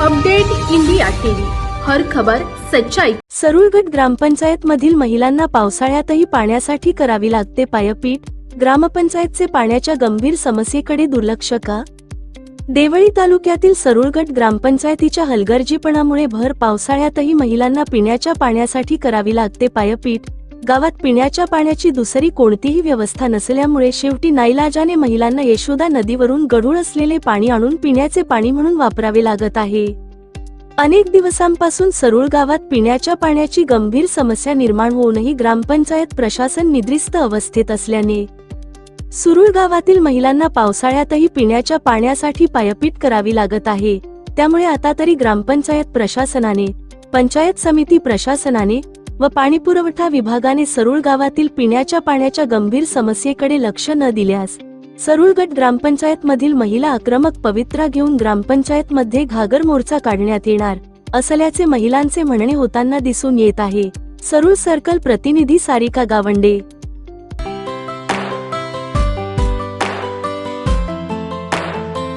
Update India TV. हर खबर सच्चाई. सरुळगट ग्रामपंचायत मधील महिलांना पावसाळ्यातही पाण्यासाठी करावी लागते पायपीट ग्रामपंचायतचे पाण्याच्या गंभीर समस्येकडे दुर्लक्ष का? देवळी तालुक्यातील सरुळगट ग्रामपंचायतीच्या हलगर्जीपणामुळे भर पावसाळ्यातही महिलांना पिण्याच्या पाण्यासाठी करावी लागते पायपीट गावात पिण्याच्या पाण्याची दुसरी कोणतीही व्यवस्था नसल्यामुळे शेवटी नाईलाजाने महिलांना यशोदा नदीवरून गढूळ असलेले पाणी आणून पिण्याचे पाणी म्हणून वापरावे लागत आहे. अनेक दिवसांपासून सरुळ गावात पिण्याच्या पाण्याची गंभीर समस्या निर्माण होऊनही ग्रामपंचायत प्रशासन निद्रिस्त अवस्थेत असल्याने सुरुळ गावातील महिलांना पावसाळ्यातही पिण्याच्या पाण्यासाठी पायपीट करावी लागत आहे. त्यामुळे आता तरी ग्रामपंचायत प्रशासनाने पंचायत समिती प्रशासनाने व पाणीपुरवठा विभागाने सरुळ गावातील पिण्याच्या पाण्याच्या गंभीर समस्येकडे लक्ष न दिल्यास सरुळगट ग्रामपंचायत मधील महिला आक्रमक पवित्रा घेऊन ग्रामपंचायत मध्ये घागर मोर्चा काढण्यात येणार असल्याचे महिलांचे म्हणणे होताना दिसून येत आहे. सरुळ सर्कल प्रतिनिधी सारिका गावंडे